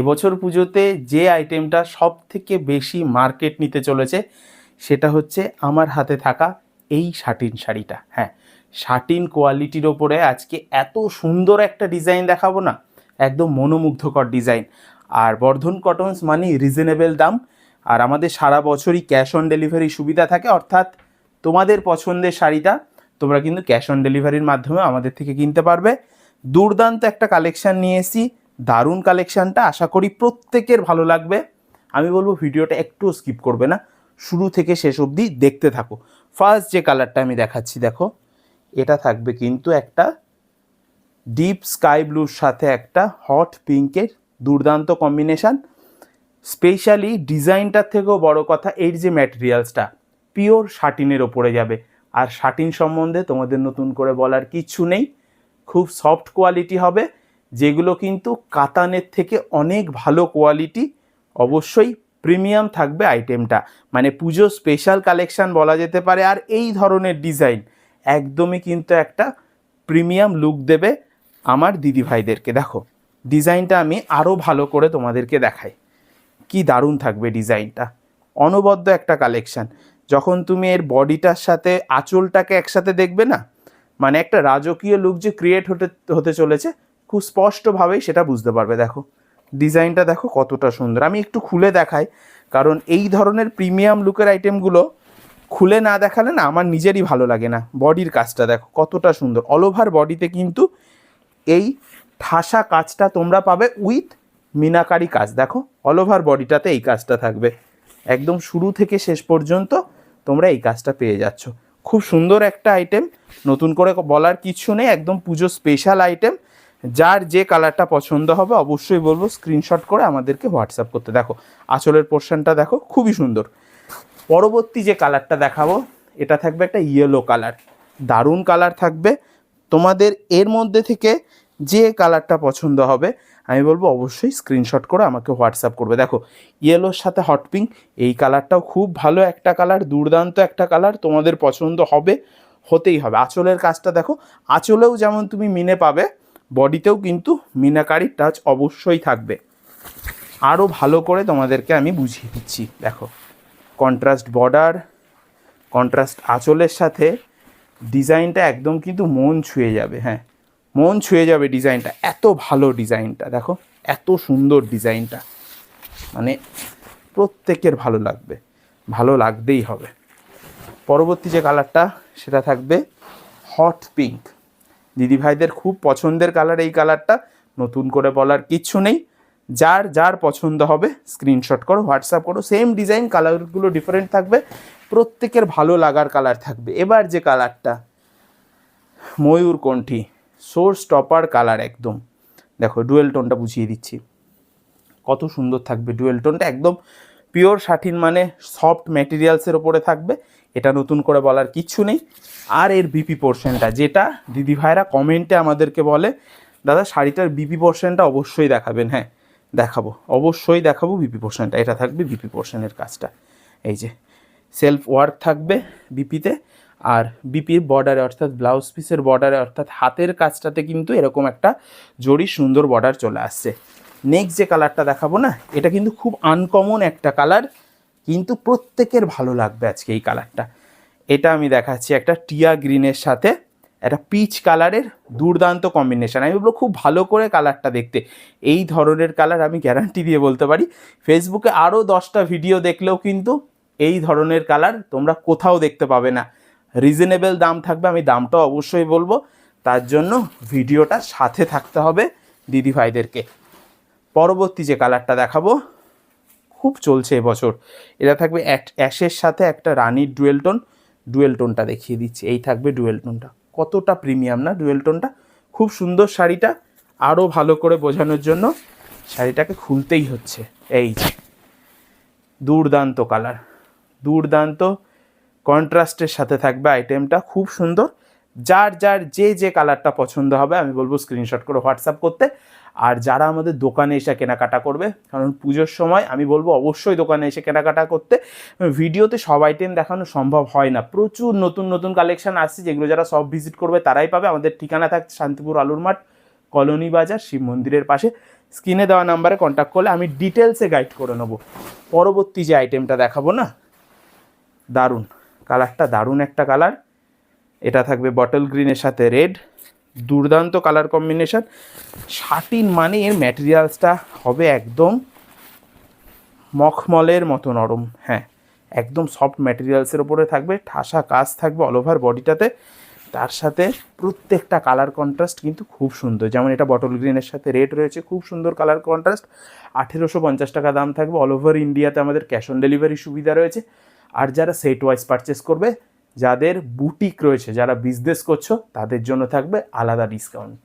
এবছর পুজোতে যে আইটেমটা সব থেকে বেশি মার্কেট নিতে চলেছে, সেটা হচ্ছে আমার হাতে থাকা এই শাটিন শাড়িটা। হ্যাঁ শাটিন কোয়ালিটির ওপরে আজকে এত সুন্দর একটা ডিজাইন দেখাবো না, একদম মনোমুগ্ধকর ডিজাইন আর বর্ধন কটনস মানে রিজনেবল দাম। আর আমাদের সারা বছরই ক্যাশ অন ডেলিভারি সুবিধা থাকে, অর্থাৎ তোমাদের পছন্দের শাড়িটা তোমরা কিন্তু ক্যাশ অন ডেলিভারির মাধ্যমে আমাদের থেকে কিনতে পারবে। দুর্দান্ত একটা কালেকশান নিয়ে এসেছি। দারুণ কালেকশানটা আশা করি প্রত্যেকের ভালো লাগবে। আমি বলব ভিডিওটা একটুও স্কিপ করবে না। শুরু থেকে শেষ অবধি দেখতে থাকো। ফার্স্ট যে কালারটা আমি দেখাচ্ছি, দেখো, এটা থাকবে কিন্তু একটা ডিপ স্কাই ব্লুর সাথে একটা হট পিঙ্কের দুর্দান্ত কম্বিনেশান স্পেশালি ডিজাইনটার থেকেও বড় কথা এর যে ম্যাটেরিয়ালসটা পিওর শাটিনের ওপরে যাবে। আর শাটিন সম্বন্ধে তোমাদের নতুন করে বলার কিচ্ছু নেই। খুব সফট কোয়ালিটি হবে। যেগুলো কিন্তু কাতানের থেকে অনেক ভালো কোয়ালিটি অবশ্যই প্রিমিয়াম থাকবে আইটেমটা মানে পুজো স্পেশাল কালেকশান বলা যেতে পারে আর এই ধরনের ডিজাইন একদমই কিন্তু একটা প্রিমিয়াম লুক দেবে আমার দিদিভাইদেরকে দেখো ডিজাইনটা আমি আরও ভালো করে তোমাদেরকে দেখাই। কি দারুণ থাকবে ডিজাইনটা অনবদ্য একটা কালেকশান যখন তুমি এর বডিটার সাথে, আঁচলটাকে একসাথে দেখবে না? মানে একটা রাজকীয় লুক যে ক্রিয়েট হতে হতে চলেছে খুব স্পষ্টভাবেই সেটা বুঝতে পারবে, দেখো। ডিজাইনটা দেখো কতটা সুন্দর। আমি একটু খুলে দেখাই, কারণ এই ধরনের প্রিমিয়াম লুকের আইটেমগুলো খুলে না দেখালে না আমার নিজেরই ভালো লাগে না। বডির কাজটা দেখো কতটা সুন্দর। অল ওভার বডিতে কিন্তু এই ঠাসা কাজটা তোমরা পাবে উইথ মিনাকারি কাজ। দেখো অল ওভার বডিটাতে এই কাজটা থাকবে। একদম শুরু থেকে শেষ পর্যন্ত তোমরা এই কাজটা পেয়ে যাচ্ছ। খুব সুন্দর একটা আইটেম। নতুন করে বলার কিছু নেই, একদম পুজো স্পেশাল আইটেম। যার যে কালারটা পছন্দ হবে অবশ্যই বলব স্ক্রিনশট করে আমাদেরকে হোয়াটসঅ্যাপ করতে। দেখো, আঁচলের পোর্শনটা দেখো, খুবই সুন্দর। পরবর্তী যে কালারটা দেখাবো, এটা থাকবে একটা ইয়েলো কালার দারুণ কালার থাকবে। তোমাদের এর মধ্যে থেকে যে কালারটা পছন্দ হবে, আমি বলব অবশ্যই স্ক্রিনশট করে আমাকে হোয়াটসঅ্যাপ করবে। দেখো ইয়েলোর সাথে হট পিঙ্ক এই কালারটাও খুব ভালো একটা কালার দুর্দান্ত একটা কালার তোমাদের পছন্দ হবে, হতেই হবে। আঁচলের কাজটা দেখো, আঁচলেও যেমন তুমি মিনে পাবে বডিতেও কিন্তু মিনাকারি টাচ অবশ্যই থাকবে। আরও ভালো করে তোমাদেরকে আমি বুঝিয়ে দিচ্ছি, দেখো। কন্ট্রাস্ট বর্ডার কন্ট্রাস্ট আঁচলের সাথে ডিজাইনটা একদম কিন্তু মন ছুঁয়ে যাবে হ্যাঁ। মন ছুঁয়ে যাবে ডিজাইনটা এত ভালো ডিজাইনটা দেখো। এত সুন্দর ডিজাইনটা মানে প্রত্যেকের ভালো লাগবে, ভালো লাগতেই হবে। পরবর্তী যে কালারটা সেটা থাকবে হট পিঙ্ক দিদিভাইদের খুব পছন্দের কালার এই কালারটা নতুন করে বলার কিচ্ছু নেই। যার যার পছন্দ হবে স্ক্রিনশট করো হোয়াটসঅ্যাপ করো। সেম ডিজাইন কালারগুলো ডিফারেন্ট থাকবে। প্রত্যেকের ভালো লাগার কালার থাকবে। এবার যে কালারটা ময়ূর কণ্ঠী সোর্স টপার কালার একদম। দেখো ডুয়েল টোনটা বুঝিয়ে দিচ্ছি। কত সুন্দর থাকবে ডুয়েল টোনটা একদম পিওর শাঠিন মানে সফট ম্যাটেরিয়ালসের ওপরে থাকবে। এটা নতুন করে বলার কিচ্ছু নেই। আর এর বিপি পোর্শনটা যেটা দিদিভাইরা কমেন্টে আমাদেরকে বলে, দাদা, শাড়িটার বিপি পোর্শনটা অবশ্যই দেখাবেন। হ্যাঁ দেখাবো, অবশ্যই দেখাবো বিপি পোর্শনটা এটা থাকবে বিপি পোর্শনের কাজটা। এই যে সেলফ ওয়ার্ক থাকবে বিপিতে আর বিপির বর্ডারে অর্থাৎ ব্লাউজ পিসের বর্ডারে অর্থাৎ হাতের কাজটাতে কিন্তু এরকম একটা জড়ি সুন্দর বর্ডার চলে আসছে। নেক্সট যে কালারটা দেখাবো না, এটা কিন্তু খুব আনকমন একটা কালার কিন্তু প্রত্যেকের ভালো লাগবে আজকে এই কালারটা। এটা আমি দেখাচ্ছি একটা টিয়া গ্রিনের সাথে, একটা পিচ কালারের দুর্দান্ত কম্বিনেশান আমি বলব খুব ভালো করে কালারটা দেখতে। এই ধরনের কালার আমি গ্যারান্টি দিয়ে বলতে পারি। ফেসবুকে আরও দশটা ভিডিও দেখলেও কিন্তু এই ধরনের কালার তোমরা কোথাও দেখতে পাবে না। রিজনেবল দাম থাকবে, আমি দামটা অবশ্যই বলব। তার জন্য ভিডিওটা সাথে থাকতে হবে দিদিভাইদেরকে। পরবর্তী যে কালারটা দেখাবো খুব চলছে এবছর। এটা থাকবে অ্যাশের সাথে একটা রানির ডুয়েল টোন ডুয়েল টোনটা দেখিয়ে দিচ্ছি। এই থাকবে ডুয়েল টোনটা কতটা প্রিমিয়াম না ডুয়েল টোনটা খুব সুন্দর শাড়িটা আরও ভালো করে বোঝানোর জন্য শাড়িটাকে খুলতেই হচ্ছে। এই দুর্দান্ত কালার। দুর্দান্ত কন্ট্রাস্টের সাথে থাকবে আইটেমটা, খুব সুন্দর। যার যার যে যে কালারটা পছন্দ হবে, আমি বলব স্ক্রিনশট করে হোয়াটসঅ্যাপ করতে। আর যারা আমাদের দোকানে এসে কেনাকাটা করবে, কারণ পুজোর সময় আমি বলব অবশ্যই দোকানে এসে কেনাকাটা করতে। ভিডিওতে সব আইটেম দেখানো সম্ভব হয় না। প্রচুর নতুন নতুন কালেকশন আসছে, যেগুলো যারা সব ভিজিট করবে, তারাই পাবে। আমাদের ঠিকানা থাকছে শান্তিপুর আলুর মাঠ, কলোনি বাজার, শিব মন্দিরের পাশে। স্ক্রিনে দেওয়া নাম্বারে কন্ট্যাক্ট করলে আমি ডিটেলসে গাইড করে নেব। পরবর্তী যে আইটেমটা দেখাবো না, দারুণ। কালারটা দারুণ একটা কালার এটা থাকবে বটল গ্রিনের সাথে রেড দুর্দান্ত কালার কম্বিনেশন শাটিন মানে এর ম্যাটেরিয়ালসটা হবে একদম মখমলের মতো নরম হ্যাঁ একদম সফট ম্যাটেরিয়ালসের ওপরে থাকবে, ঠাসা কাজ থাকবে অল ওভার বডিটাতে তার সাথে প্রত্যেকটা কালার কন্ট্রাস্ট কিন্তু খুব সুন্দর, যেমন এটা বটল গ্রিনের সাথে রেড রয়েছে, খুব সুন্দর কালার কন্ট্রাস্ট আঠেরোশো পঞ্চাশ টাকা দাম থাকবে অল ওভার ইন্ডিয়াতে আমাদের ক্যাশ অন ডেলিভারি সুবিধা রয়েছে, আর যারা সেট ওয়াইজ পারচেস করবে যাদের বুটিক রয়েছে যারা বিজনেস করছ তাদের জন্য থাকবে আলাদা ডিসকাউন্ট